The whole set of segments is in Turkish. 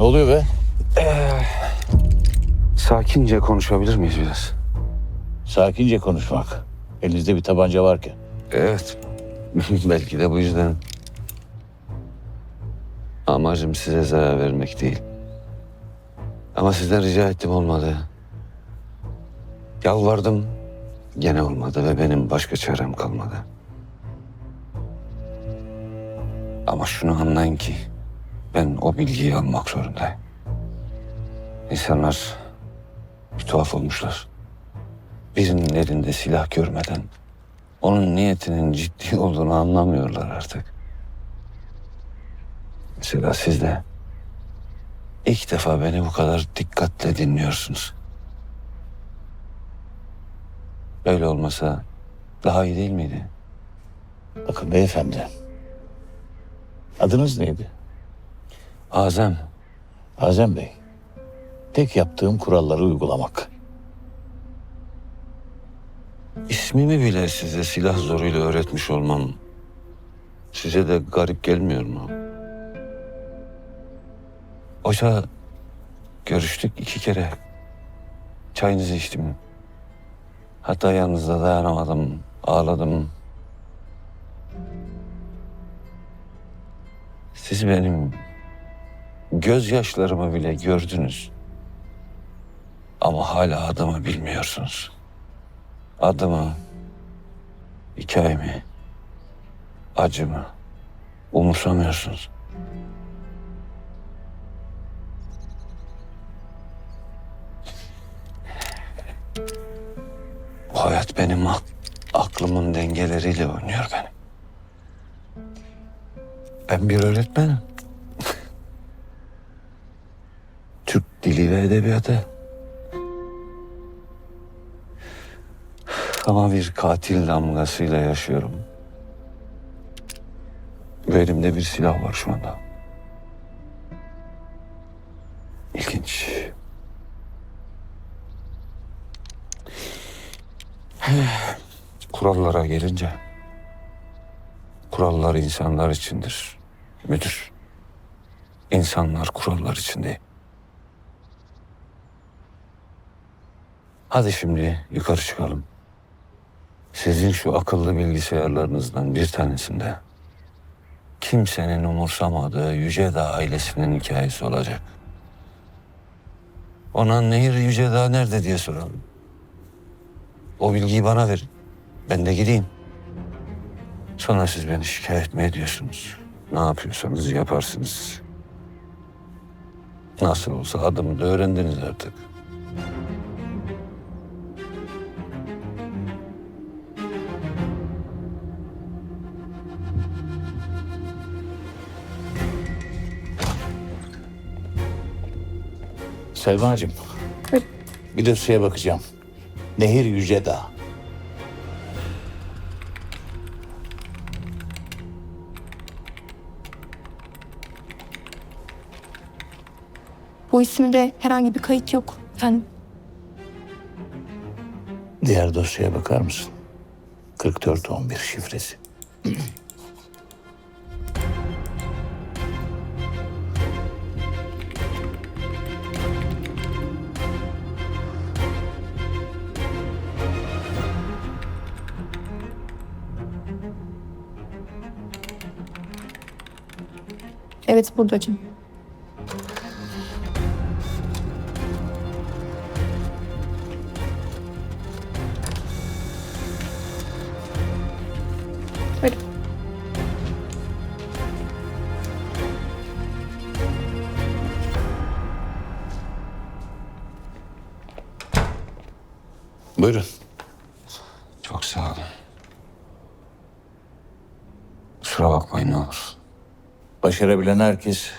oluyor be? Sakince konuşabilir miyiz biraz? Sakince konuşmak. Elinizde bir tabanca varken. Evet. Belki de bu yüzden. Amacım size zarar vermek değil. Ama sizden rica ettim olmadı. Yalvardım. Gene olmadı ve benim başka çarem kalmadı. Ama şunu anlayın ki ben o bilgiyi almak zorundayım. İnsanlar bir tuhaf olmuşlar. Birinin elinde silah görmeden onun niyetinin ciddi olduğunu anlamıyorlar artık. Mesela siz de ilk defa beni bu kadar dikkatle dinliyorsunuz. Böyle olmasa daha iyi değil miydi? Bakın beyefendi. Adınız neydi? Azem, Azem Bey. Tek yaptığım kuralları uygulamak. ismimi bile size silah zoruyla öğretmiş olmam size de garip gelmiyor mu? Oysa görüştük iki kere. Çayınızı içtim. Hatta yanınızda dayanamadım, ağladım. Siz benim gözyaşlarımı bile gördünüz. Ama hala adımı bilmiyorsunuz. Adımı, hikayemi, acımı umursamıyorsunuz. Bu hayat benim ak- aklımın dengeleriyle oynuyor benim. Ben bir öğretmenim. Dili ve edebiyatı. Ama bir katil damgasıyla yaşıyorum. Ve elimde bir silah var şu anda. İlginç. Kurallara gelince... Kurallar insanlar içindir. Müdür. İnsanlar kurallar için Hadi şimdi yukarı çıkalım. Sizin şu akıllı bilgisayarlarınızdan bir tanesinde kimsenin umursamadığı Yüce Dağ ailesinin hikayesi olacak. Ona Nehir Yüce Dağ nerede diye soralım. O bilgiyi bana verin. Ben de gideyim. Sonra siz beni şikayet mi ediyorsunuz? Ne yapıyorsanız yaparsınız. Nasıl olsa adımı da öğrendiniz artık. Selma'cığım. Bir dosyaya bakacağım. Nehir Yüce Dağ. Bu isimde herhangi bir kayıt yok efendim. Diğer dosyaya bakar mısın? 4411 şifresi. Evet buradacığım. Buyurun. Buyurun. Çok sağ olun. Kusura bakmayın ne olur. Başarabilen herkes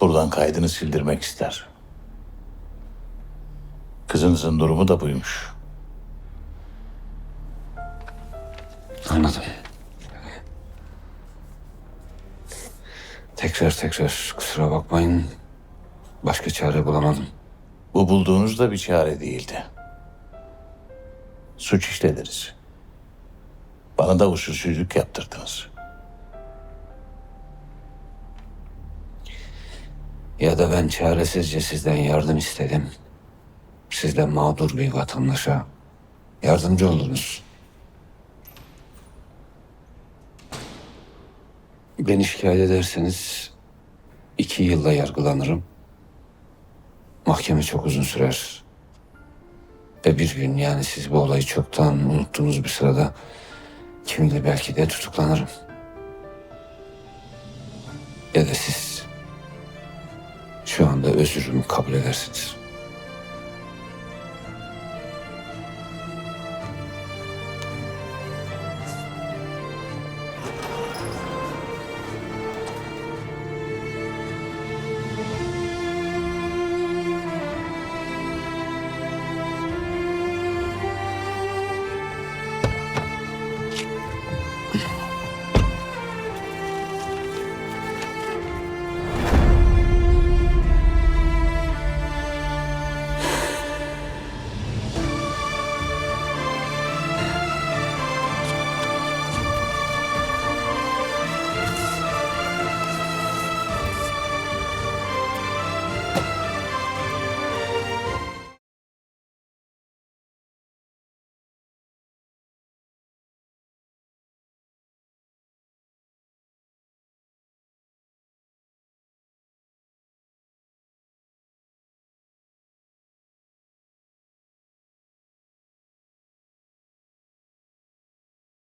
buradan kaydını sildirmek ister. Kızınızın durumu da buymuş. Anladım. Tekrar tekrar kusura bakmayın. Başka çare bulamadım. Bu bulduğunuz da bir çare değildi. Suç işlediniz. Bana da usulsüzlük yaptırdınız. Ya da ben çaresizce sizden yardım istedim. Siz de mağdur bir vatandaşa yardımcı oldunuz. Beni şikayet ederseniz iki yılda yargılanırım. Mahkeme çok uzun sürer. Ve bir gün yani siz bu olayı çoktan unuttuğunuz bir sırada kim bilir belki de tutuklanırım. Ya da siz özürümü kabul edersiniz.